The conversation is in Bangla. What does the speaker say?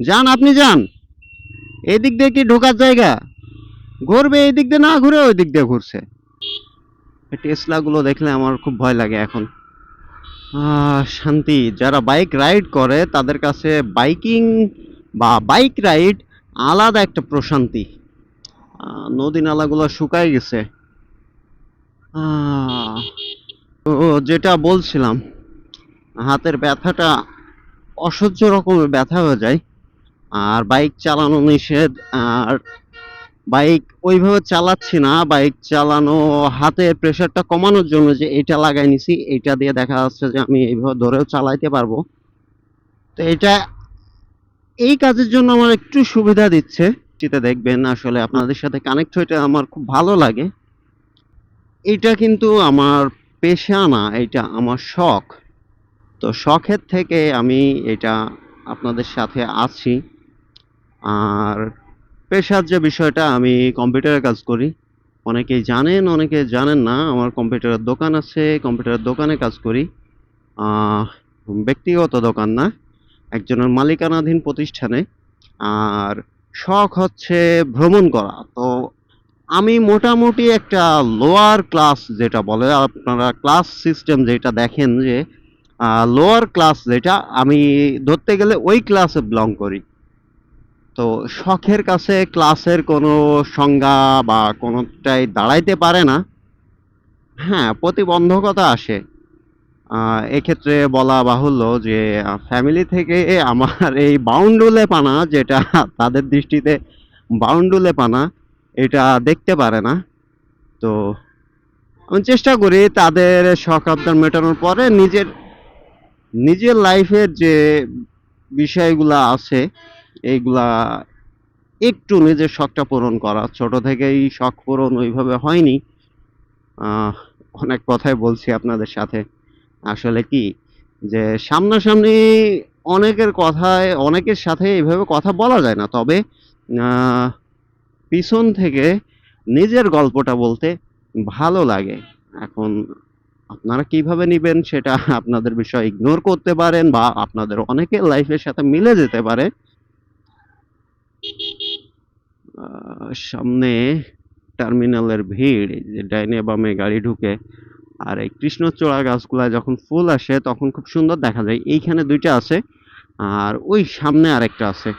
যান, আপনি যান। এদিক দিয়ে কি ঢোকার জায়গা? ঘুরবে এই দিক দিয়ে, না ঘুরে ওই দিক দিয়ে ঘুরছে। টেসলা গুলো দেখলে আমার খুব ভয় লাগে এখন। শান্তি, যারা বাইক রাইড করে, তাদের কাছে বাইকিং বা বাইক রাইড আলাদা একটা প্রশান্তি। নদী নালাগুলো শুকায় গেছে। যেটা বলছিলাম, হাতের ব্যথাটা অসহ্য রকমের ব্যথা হয়ে যায়। আর বাইক চালানো নিষেধ, আর বাইক ওইভাবে চালাচ্ছি না, বাইক চালানো হাতের প্রেশারটা কমানোর জন্য যে এটা লাগাই নিছি, এটা দিয়ে দেখা যাচ্ছে যে আমি এইভাবে ধরেও চালাইতে পারব। তো এটা এই কাজের জন্য আমার একটু সুবিধা দিচ্ছে। যেটা দেখবেন আসলে আপনাদের সাথে কানেক্ট হইতে আমার খুব ভালো লাগে। এটা কিন্তু আমার পেশা না, এটা আমার শখ। তো শখের থেকে আমি এটা আপনাদের সাথে আছি। আর পেশার যে বিষয়টা, আমি কম্পিউটারে কাজ করি। অনেকেই জানেন, অনেকে জানেন না, আমার কম্পিউটারের দোকান আছে, কম্পিউটারের দোকানে কাজ করি। ব্যক্তিগত দোকান না, একজনের মালিকানাধীন প্রতিষ্ঠানে। আর শখ হচ্ছে ভ্রমণ করা। তো আমি মোটামুটি একটা লোয়ার ক্লাস যেটা বলে, আপনারা ক্লাস সিস্টেম যেটা দেখেন যে লোয়ার ক্লাস যেটা, আমি ধরতে গেলে ওই ক্লাসে বিলং করি। তো শখের কাছে ক্লাসের কোনো সংজ্ঞা বা কোনোটাই দাঁড়াইতে পারে না। হ্যাঁ প্রতিবন্ধকতা আসে। এক্ষেত্রে বলা বাহুল্য যে ফ্যামিলি থেকে আমার এই বাউন্ডুলে পানা যেটা তাদের দৃষ্টিতে বাউন্ডুলে পানা, এটা দেখতে পারে না। তো আমি চেষ্টা করি তাদের শখ আবদার মেটানোর পরে নিজের নিজের লাইফের যে বিষয়গুলা আছে এইগুলা একটু নিজের শখটা পূরণ করা। ছোট থেকেই শখ পূরণ ওইভাবে হয়নি। অনেক কথাই বলছি আপনাদের সাথে। আসলে কি যে সামনাসামনি অনেকের কথায়, অনেকের সাথে এইভাবে কথা বলা যায় না। তবে পিছন থেকে নিজের গল্পটা বলতে ভালো লাগে। এখন আপনারা কীভাবে নিবেন সেটা আপনাদের বিষয় ইগনোর করতে পারেন বা আপনাদের অনেকের লাইফের সাথে মিলে যেতে পারে। সামনে টার্মিনালের ভিড় যে ডাইনে বামে গাড়ি ঢুকে, আর এই কৃষ্ণচূড়া গাছগুলা যখন ফুল আসে তখন খুব সুন্দর দেখা যায়। এইখানে দুইটা আছে, আর ওই সামনে আরেকটা আছে।